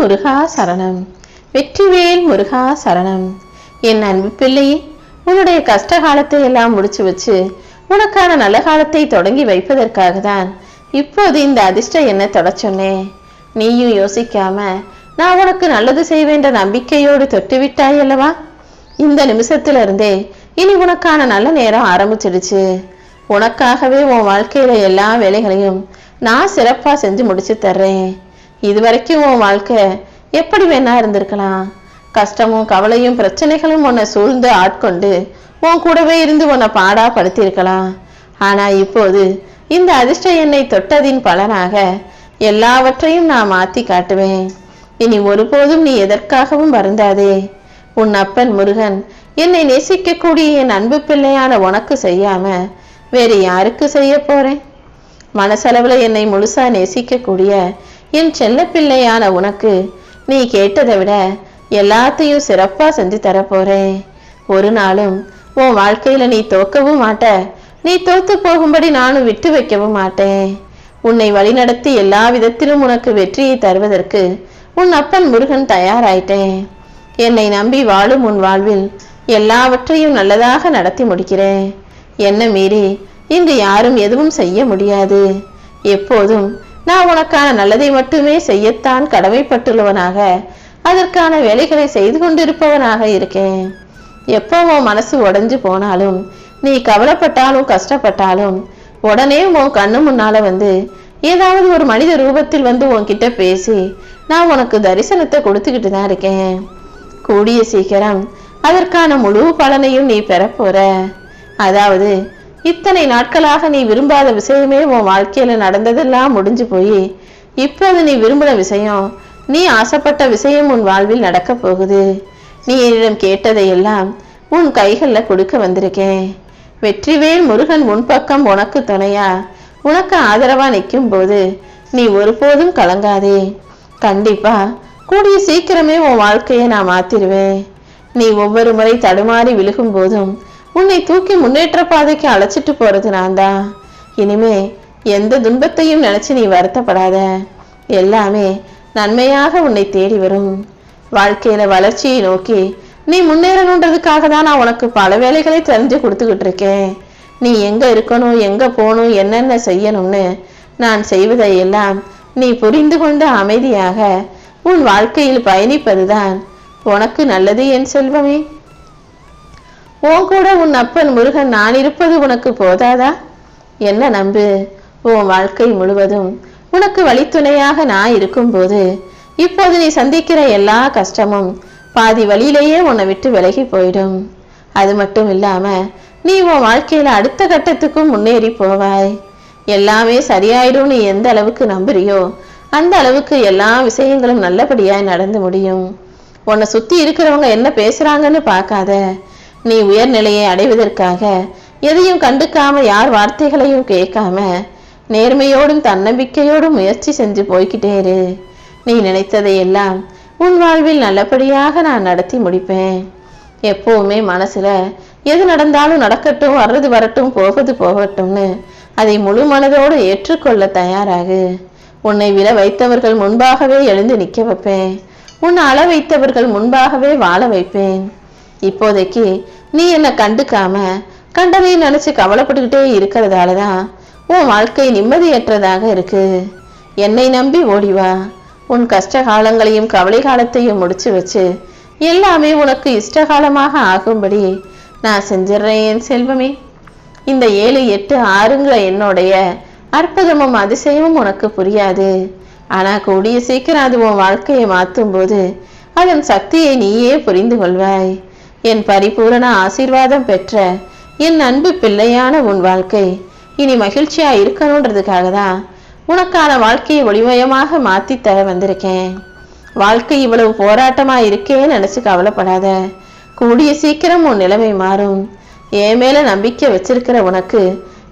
முருகா சரணம். வெற்றிவேல் முருகா சரணம். என் அன்பு பிள்ளையே உன்னுடைய கஷ்ட காலத்தை எல்லாம் முடிச்சு வச்சு உனக்கான நல்ல காலத்தை தொடங்கி வைப்பதற்காக தான் இப்போது இந்த அதிர்ஷ்ட எண்ணை தொட சொன்னேன். நீயும் யோசிக்காம நான் உனக்கு நல்லது செய்வேன்ற நம்பிக்கையோடு தொட்டு விட்டாய் அல்லவா? இந்த நிமிஷத்துல இருந்தே இனி உனக்கான நல்ல நேரம் ஆரம்பிச்சிடுச்சு. உனக்காகவே உன் வாழ்க்கையில எல்லா வேலைகளையும் நான் சிறப்பா செஞ்சு முடிச்சு தர்றேன். இது வரைக்கும் உன் வாழ்க்கை எப்படி வேணா இருந்திருக்கலாம். கஷ்டமும் கவலையும் பிரச்சனைகளும் உன்னை சூழ்ந்து ஆட்கொண்டு உன் கூடவே இருந்து உன்னை பாடா படுத்தியிருக்கலாம் ஆனா இப்போது இந்த அதிர்ஷ்ட எண்ணை தொட்டதின் பலனாக எல்லாவற்றையும் நான் மாத்தி காட்டுவேன். இனி ஒருபோதும் நீ எதற்காகவும் வருந்தாதே. உன் அப்பன் முருகன் என்னை நேசிக்கக்கூடிய என் அன்பு பிள்ளையான உனக்கு செய்யாம வேறு யாருக்கு செய்ய போறேன்? மனசளவில் என்னை முழுசா நேசிக்கக்கூடிய என் செல்ல பிள்ளையான உனக்கு. நீ கேட்டதை விட எல்லாத்தையும் சிறப்பா செஞ்சு தரப்போறேன் ஒரு நாளும் உன் வாழ்க்கையில நீ தோக்கவும் மாட்ட. நீ தோத்து போகும்படி நானும் விட்டு வைக்கவும் மாட்டேன். உன்னை வழிநடத்தி எல்லா விதத்திலும் உனக்கு வெற்றியை தருவதற்கு உன் அப்பன் முருகன் தயாராயிட்டேன். என்னை நம்பி வாழும் உன் வாழ்வில் எல்லாவற்றையும் நல்லதாக நடத்தி முடிக்கிறேன். என்ன மீறி இங்கு யாரும் எதுவும் செய்ய முடியாது. எப்போதும் நான் உனக்கான நல்லதை மட்டுமே செய்யத்தான் கடமைப்பட்டுள்ளவனாக அதற்கான வேலைகளை செய்து கொண்டிருப்பவனாக இருக்கேன். எப்போ உன் மனசு உடைஞ்சு போனாலும் நீ கவலைப்பட்டாலும் கஷ்டப்பட்டாலும் உடனே உன் கண்ணு முன்னால வந்து ஏதாவது ஒரு மனித ரூபத்தில் வந்து உன்கிட்ட பேசி நான் உனக்கு தரிசனத்தை கொடுத்துக்கிட்டு தான் இருக்கேன். கூடிய சீக்கிரம் அதற்கான முழு பலனையும் நீ பெறப்போற அதாவது இத்தனை நாட்களாக நீ விரும்பாத விஷயமே உன் வாழ்க்கையில நடந்ததெல்லாம் முடிஞ்சு போய் இப்போது நீ விரும்பின விஷயம் நீ ஆசைப்பட்ட விஷயம் உன் வாழ்வில் நடக்க போகுது. நீ என்னிடம் கேட்டதையெல்லாம் உன் கைகள்ல கொடுக்க வந்திருக்கேன். வெற்றிவேல் முருகன் உன் பக்கம் உனக்கு துணையா உனக்கு ஆதரவா நிற்கும் போது நீ ஒருபோதும் கலங்காதே. கண்டிப்பா கூடிய சீக்கிரமே உன் வாழ்க்கையை நான் மாத்திருவேன். நீ ஒவ்வொரு முறை தடுமாறி விழுகும் போதும் உன்னை தூக்கி முன்னேற்ற பாதைக்கு அழைச்சிட்டு போறது நான் தான் இனிமே எந்த துன்பத்தையும் நினைச்சு நீ வருத்தப்படாத. எல்லாமே நன்மையாக உன்னை தேடி வரும். வாழ்க்கையில வளர்ச்சியை நோக்கி நீ முன்னேறணுன்றதுக்காக தான் நான் உனக்கு பல வேலைகளை தெரிஞ்சு கொடுத்துக்கிட்டு இருக்கேன். நீ எங்க இருக்கணும் எங்க போகணும் என்னென்ன செய்யணும்னு நான் செய்வதை எல்லாம் நீ புரிந்து கொண்டு அமைதியாக உன் வாழ்க்கையில் பயணிப்பதுதான் உனக்கு நல்லது என் செல்வமே. உன் கூட உன் அப்பன் முருகன் நான் இருப்பது உனக்கு போதாதா? என்ன நம்பு? உன் வாழ்க்கை முழுவதும் உனக்கு வழித்துணையாக நான் இருக்கும்போது இப்போது நீ சந்திக்கிற எல்லா கஷ்டமும் பாதி வழியிலேயே உன்னை விட்டு விலகி போயிடும். அது மட்டும் இல்லாம நீ உன் வாழ்க்கையில அடுத்த கட்டத்துக்கும் முன்னேறி போவாய். எல்லாமே சரியாயிடும் நீ எந்த அளவுக்கு நம்புறியோ அந்த அளவுக்கு எல்லா விஷயங்களும் நல்லபடியாய் நடந்து முடியும். உன்னை சுத்தி இருக்கிறவங்க என்ன பேசுறாங்கன்னு பார்க்காத. நீ உயர்நிலையை அடைவதற்காக எதையும் கண்டுக்காம யார் வார்த்தைகளையும் கேட்காம நேர்மையோடும் தன்னம்பிக்கையோடும் முயற்சி செஞ்சு போய்கிட்டே இரு. நீ நினைத்ததை எல்லாம் உன் வாழ்வில் நல்லபடியாக நான் நடத்தி முடிப்பேன். எப்பவுமே மனசுல எது நடந்தாலும் நடக்கட்டும் வர்றது வரட்டும் போவது போகட்டும்னு அதை முழு மனதோடு ஏற்றுக்கொள்ள தயாராகு. உன்னை விட வைத்தவர்கள் முன்பாகவே எழுந்து நிற்க வைப்பேன். உன் அள வைத்தவர்கள் முன்பாகவே வாழ வைப்பேன். இப்போதைக்கு நீ என்னை கண்டுக்காம கண்டதை நினைச்சு கவலைப்பட்டுக்கிட்டே இருக்கிறதால தான் உன் வாழ்க்கை நிம்மதியற்றதாக இருக்கு. என்னை நம்பி ஓடி வா. உன் கஷ்ட காலங்களையும் கவலை காலத்தையும் முடிச்சு வச்சு எல்லாமே உனக்கு இஷ்டகாலமாக ஆகும்படி நான் செஞ்சிடுறேன் என் செல்வமே. இந்த ஏழு எட்டு ஆறுங்கிற என்னுடைய அற்புதமும் அதிசயமும் உனக்கு புரியாது. ஆனால் கூடிய சீக்கிரம் அது உன் வாழ்க்கையை மாற்றும் போது அதன் சக்தியை நீயே புரிந்து கொள்வாய். என் பரிபூரண ஆசீர்வாதம் பெற்ற என் அன்பு பிள்ளையான உன் வாழ்க்கை இனி மகிழ்ச்சியா இருக்கணுன்றதுக்காக தான் உனக்கான வாழ்க்கையை ஒளிமயமாக மாத்தி தர வந்திருக்கேன். வாழ்க்கை இவ்வளவு போராட்டமா இருக்கேன்னு நினைச்சு கவலைப்படாத. கூடிய சீக்கிரம் உன் நிலைமை மாறும். என் மேல நம்பிக்கை வச்சிருக்கிற உனக்கு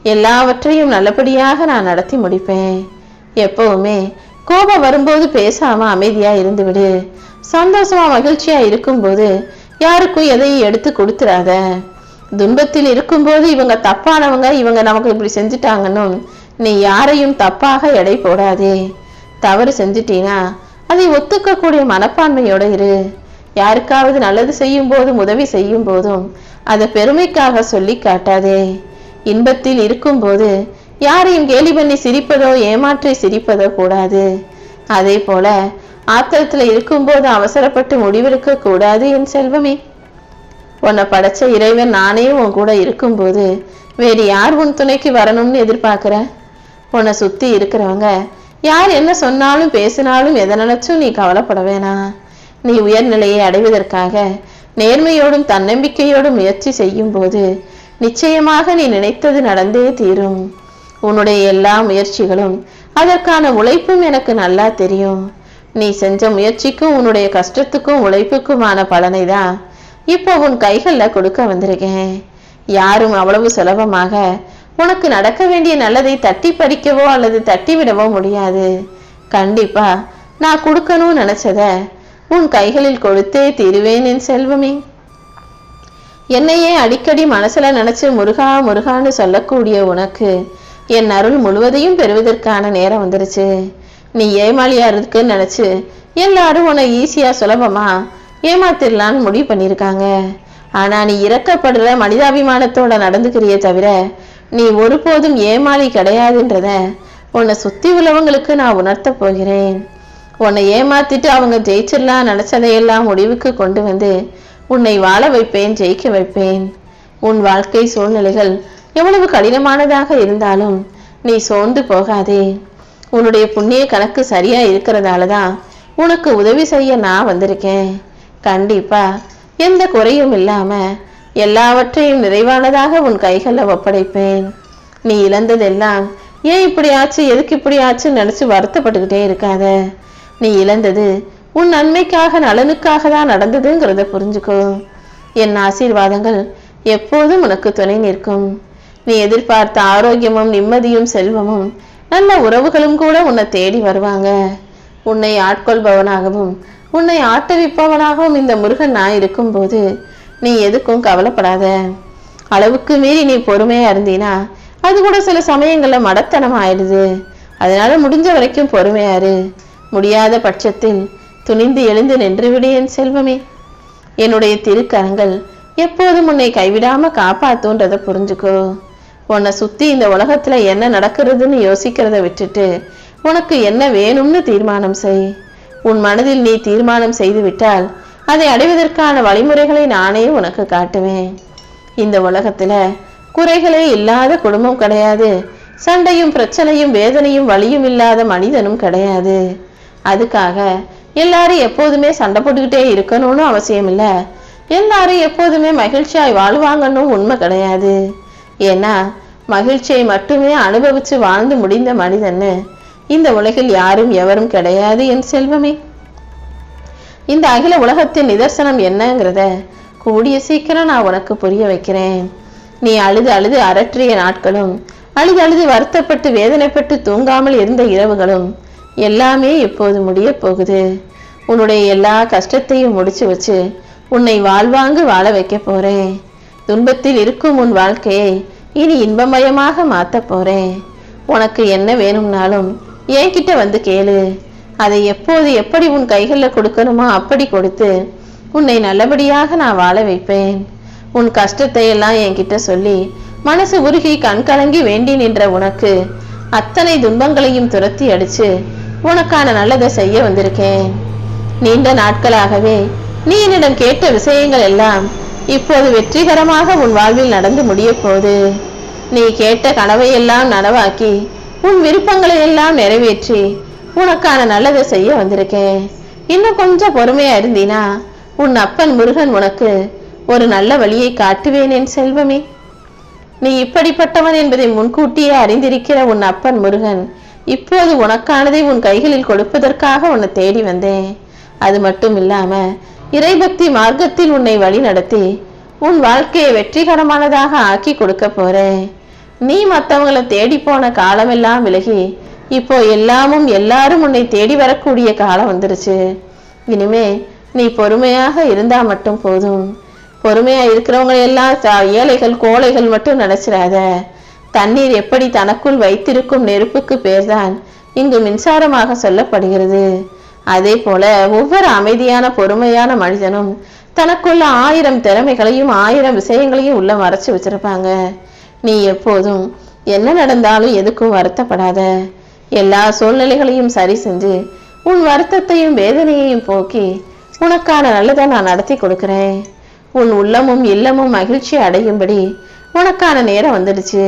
எல்லாவற்றையும் நல்லபடியாக நான் நடத்தி முடிப்பேன். எப்பவுமே கோபம் வரும்போது பேசாம அமைதியா இருந்து விடு சந்தோஷமா மகிழ்ச்சியா இருக்கும்போது யாருக்கும் எதையும் எடுத்து கொடுத்துறாத. துன்பத்தில் இருக்கும்போது இவங்க தப்பானவங்க இவங்க நமக்கு இப்படி செஞ்சுட்டாங்கன்னு நீ யாரையும் தப்பாக எடை போடாதே. தவறு செஞ்சிட்டீனா அதை ஒத்துக்கக்கூடிய மனப்பான்மையோட இரு. யாருக்காவது நல்லது செய்யும் போதும் உதவி செய்யும் போதும் அதை பெருமைக்காக சொல்லி காட்டாதே. இன்பத்தில் இருக்கும்போது யாரையும் கேலி பண்ணி சிரிப்பதோ ஏமாற்றி சிரிப்பதோ கூடாது. அதே போல ஆத்திரத்துல இருக்கும்போது அவசரப்பட்டு முடிவெடுக்க கூடாது என் செல்வமே. உன்னை படைச்ச இறைவன் நானே உன் கூட இருக்கும்போது வேறு யார் உன் துணைக்கு வரணும்னு எதிர்பார்க்குற? உன்னை சுற்றி இருக்கிறவங்க யார் என்ன சொன்னாலும் பேசினாலும் எதை நினைச்சும் நீ கவலைப்பட வேணாம் நீ உயர்நிலையை அடைவதற்காக நேர்மையோடும் தன்னம்பிக்கையோடும் முயற்சி செய்யும் போது நிச்சயமாக நீ நினைத்தது நடந்தே தீரும். உன்னுடைய எல்லா முயற்சிகளும் அதற்கான உழைப்பும் எனக்கு நல்லா தெரியும். நீ செஞ்ச முயற்சிக்கும் உன்னுடைய கஷ்டத்துக்கும் உழைப்புக்குமான பலனை தான் இப்போ உன் கைகளில் கொடுக்க வந்திருக்கேன். யாரும் அவ்வளவு சுலபமாக உனக்கு நடக்க வேண்டிய நல்லதை தட்டி பறிக்கவோ அல்லது தட்டி விடவோ முடியாது. கண்டிப்பா நான் கொடுக்கணும்னு நினைச்சத உன் கைகளில் கொடுத்தே தீருவேன் என் செல்வமே. என்னையே அடிக்கடி மனசுல நினைச்சு முருகா முருகான்னு சொல்லக்கூடிய உனக்கு என் அருள் முழுவதையும் பெறுவதற்கான நேரம் வந்துருச்சு. நீ ஏமாளியா இருக்குன்னு நினைச்சு எல்லாரும் உன்னை ஈஸியா சுலபமா ஏமாத்திடலான்னு முடிவு பண்ணியிருக்காங்க. ஆனா நீ இறக்கப்படுற மனிதாபிமானத்தோட நடந்துக்கிறியே தவிர நீ ஒருபோதும் ஏமாளி கிடையாதுன்றத உன்னை சுத்தி உள்ளவங்களுக்கு நான் உணர்த்த போகிறேன். உன்னை ஏமாத்திட்டு அவங்க ஜெயிச்சிடலாம் நினைச்சதையெல்லாம் முடிவுக்கு கொண்டு வந்து உன்னை வாழ வைப்பேன் ஜெயிக்க வைப்பேன். உன் வாழ்க்கை சூழ்நிலைகள் எவ்வளவு கடினமானதாக இருந்தாலும் நீ சோர்ந்து போகாதே. உன்னுடைய புண்ணிய கணக்கு சரியா இருக்கிறதால தான் உனக்கு உதவி செய்ய நான் வந்திருக்கேன். கண்டிப்பா எந்த குறையும் இல்லாம எல்லாவற்றையும் நிறைவானதாக உன் கைகளில் ஒப்படைப்பேன். நீ இழந்ததெல்லாம் ஏன் இப்படி ஆச்சு எதுக்கு இப்படி ஆச்சுன்னு நினைச்சு வருத்தப்பட்டுக்கிட்டே இருக்காத. நீ இழந்தது உன் நன்மைக்காக நலனுக்காக தான் நடந்ததுங்கிறத புரிஞ்சுக்கோ. என் ஆசீர்வாதங்கள் எப்போதும் உனக்கு துணை நிற்கும். நீ எதிர்பார்த்த ஆரோக்கியமும் நிம்மதியும் செல்வமும் நல்ல உறவுகளும் கூட உன்னை தேடி வருவாங்க. உன்னை ஆட்கொள்பவனாகவும் உன்னை ஆட்டவிப்பவனாகவும் இந்த முருகன் நான் இருக்கும்போது நீ எதுக்கும் கவலைப்படாத. அளவுக்கு மீறி நீ பொறுமையா இருந்தீனா அது கூட சில சமயங்கள்ல மடத்தனம் ஆயிடுது அதனால முடிஞ்ச வரைக்கும் பொறுமையாரு முடியாத பட்சத்தில் துணிந்து எழுந்து நின்று விடு என் செல்வமே. என்னுடைய திருக்கரங்கள் எப்போதும் உன்னை கைவிடாம காப்பாத்துன்றதை புரிஞ்சுக்கோ. உன்னை சுற்றி இந்த உலகத்தில் என்ன நடக்கிறதுன்னு யோசிக்கிறத விட்டுட்டு உனக்கு என்ன வேணும்னு தீர்மானம் செய். உன் மனதில் நீ தீர்மானம் செய்து விட்டால் அதை அடைவதற்கான வழிமுறைகளை நானே உனக்கு காட்டுவேன். இந்த உலகத்தில் குறைகளே இல்லாத குடும்பம் கிடையாது. சண்டையும் பிரச்சனையும் வேதனையும் வலியும் இல்லாத மனிதனும் கிடையாது. அதுக்காக எல்லாரும் எப்போதுமே சண்டை போட்டுக்கிட்டே இருக்கணும்னு அவசியம் இல்லை எல்லாரும் எப்போதுமே மகிழ்ச்சியாய் வாழ்வாங்கன்னு உண்மை கிடையாது. ஏன்னா மகிழ்ச்சியை மட்டுமே அனுபவித்து வாழ்ந்து முடிந்த மனிதன்னு இந்த உலகில் யாரும் எவரும் கிடையாது என் செல்வமே. இந்த அகில உலகத்தின் நிதர்சனம் என்னங்கிறத கூடிய சீக்கிரம் நான் உனக்கு புரிய வைக்கிறேன். நீ அழுது அழுது அரற்றிய நாட்களும் அழுது அழுது வருத்தப்பட்டு வேதனைப்பட்டு தூங்காமல் இருந்த இரவுகளும் எல்லாமே இப்போது முடிய போகுது. உன்னுடைய எல்லா கஷ்டத்தையும் முடிச்சு வச்சு உன்னை வாழ்வாங்கு வாழ வைக்க போறேன். துன்பத்தில் இருக்கும் உன் வாழ்க்கையை இனி இன்பமயமாக மாற்ற போறேன் உனக்கு என்ன வேணும்னாலும் என்கிட்ட வந்து கேளு. அதை எப்போது எப்படி உன் கைகளில் கொடுக்கணுமோ அப்படி கொடுத்து உன்னை நல்லபடியாக நான் வாழ வைப்பேன். உன் கஷ்டத்தை எல்லாம் என்கிட்ட சொல்லி மனசு உருகி கண்கலங்கி வேண்டி நின்ற உனக்கு அத்தனை துன்பங்களையும் துரத்தி அடிச்சு உனக்கான நல்லதை செய்ய வந்திருக்கேன். நீண்ட நாட்களாகவே நீ என்னிடம் கேட்ட விஷயங்கள் எல்லாம் இப்போது வெற்றிகரமாக உன் வாழ்வில் நடந்து முடிய போது நீ கேட்ட கனவையெல்லாம் நனவாக்கி உன் விருப்பங்களை எல்லாம் நிறைவேற்றி உனக்கான நல்லதை செய்ய வந்திருக்கேன். இன்னும் கொஞ்சம் பொறுமையா இருந்தீனா உன் அப்பன் முருகன் உனக்கு ஒரு நல்ல வழியை காட்டுவேன் என் செல்வமே. நீ இப்படிப்பட்டவன் என்பதை முன்கூட்டியே அறிந்திருக்கிற உன் அப்பன் முருகன் இப்போது உனக்கானதை உன் கைகளில் கொடுப்பதற்காக உன்னை தேடி வந்தேன். அது மட்டும் இல்லாம இறைபக்தி மார்க்கத்தில் உன்னை வழி நடத்தி உன் வாழ்க்கையை வெற்றிகரமானதாக ஆக்கி கொடுக்க போறேன். நீ மற்றவங்களை தேடி போன காலமெல்லாம் விலகி இப்போ எல்லாமும் எல்லாரும் உன்னை தேடி வரக்கூடிய காலம் வந்துருச்சு. இனிமே நீ பொறுமையாக இருந்தா மட்டும் போதும். பொறுமையா இருக்கிறவங்க எல்லாம் ஏழைகள் கோழைகள் மட்டும் நினைச்சிடாத. தண்ணீர் எப்படி தனக்குள் வைத்திருக்கும் நெருப்புக்கு பேர்தான் இங்கு மின்சாரமாக சொல்லப்படுகிறது. அதே போல ஒவ்வொரு அமைதியான பொறுமையான மனிதனும் தனக்குள்ள ஆயிரம் திறமைகளையும் ஆயிரம் விஷயங்களையும் உள்ள மறைச்சு வச்சிருப்பாங்க. நீ எப்போதும் என்ன நடந்தாலும் எதுக்கும் வருத்தப்படாத. எல்லா சூழ்நிலைகளையும் சரி செஞ்சு உன் வருத்தத்தையும் வேதனையையும் போக்கி உனக்கான நல்லதை நான் நடத்தி கொடுக்குறேன். உன் உள்ளமும் இல்லமும் மகிழ்ச்சி அடையும்படி உனக்கான நேரம் வந்துடுச்சு.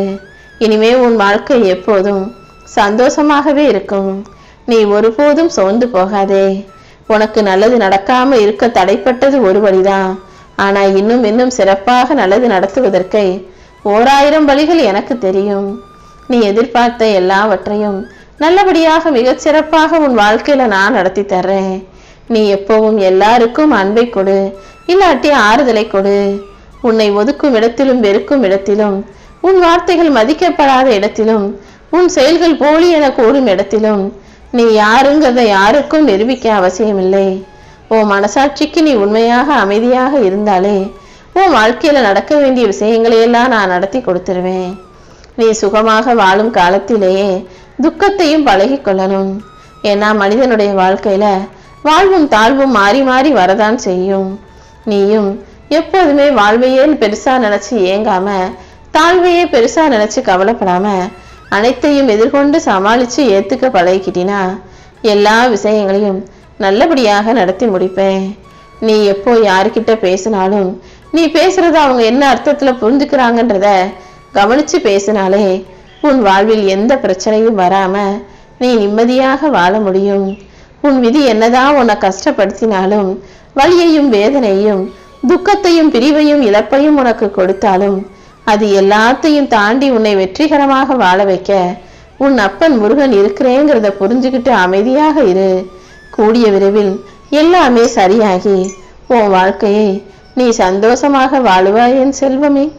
இனிமே உன் வாழ்க்கை எப்போதும் சந்தோஷமாகவே இருக்கும். நீ ஒருபோதும் சோர்ந்து போகாதே. உனக்கு நல்லது நடக்காம இருக்க தடைப்பட்டது ஒரு வழிதான். ஆனா இன்னும் இன்னும் சிறப்பாக நல்லது நடத்துவதற்கு ஓராயிரம் வழிகள் எனக்கு தெரியும். நீ எதிர்பார்த்த எல்லாவற்றையும் நல்லபடியாக மிகச் சிறப்பாக உன் வாழ்க்கையில நான் நடத்தி தர்றேன். நீ எப்பவும் எல்லாருக்கும் அன்பை கொடு இல்லாட்டி ஆறுதலை கொடு. உன்னை ஒதுக்கும் இடத்திலும் வெறுக்கும் இடத்திலும் உன் வார்த்தைகள் மதிக்கப்படாத இடத்திலும் உன் செயல்கள் போலி என கூறும் இடத்திலும் நீ யாருங்கிறத யாருக்கும் நிரூபிக்க அவசியமில்லை. உன் மனசாட்சிக்கு நீ உண்மையாக அமைதியாக இருந்தாலே உன் வாழ்க்கையில நடக்க வேண்டிய விஷயங்களையெல்லாம் நான் நடத்தி கொடுத்துருவேன். நீ சுகமாக வாழும் காலத்திலேயே துக்கத்தையும் பழகி கொள்ளணும். ஏன்னா மனிதனுடைய வாழ்க்கையில வாழ்வும் தாழ்வும் மாறி மாறி வரதான் செய்யும். நீயும் எப்போதுமே வாழ்வையே பெருசா நினைச்சு ஏங்காம தாழ்வையே பெருசா நினைச்சு கவலைப்படாமல் அனைத்தையும் எதிர்கொண்டு சமாளித்து ஏற்றுக்க பழகிக்கிட்டினா எல்லா விஷயங்களையும் நல்லபடியாக நடத்தி முடிப்பேன். நீ எப்போ யாருக்கிட்ட பேசினாலும் நீ பேசுறத அவங்க என்ன அர்த்தத்தில் புரிஞ்சுக்கிறாங்கன்றத கவனித்து பேசினாலே உன் வாழ்வில் எந்த பிரச்சனையும் வராமல் நீ நிம்மதியாக வாழ முடியும். உன் விதி என்னதான் உன்னை கஷ்டப்படுத்தினாலும் வலியையும் வேதனையும் துக்கத்தையும் பிரிவையும் இழப்பையும் உனக்கு கொடுத்தாலும் அது எல்லாத்தையும் தாண்டி உன்னை வெற்றிகரமாக வாழ வைக்க உன் அப்பன் முருகன் இருக்கிறேங்கிறத புரிஞ்சுக்கிட்டு அமைதியாக இரு. கூடிய விரைவில் எல்லாமே சரியாகி உன் வாழ்க்கையை நீ சந்தோஷமாக வாழுவாய் என் செல்வமே.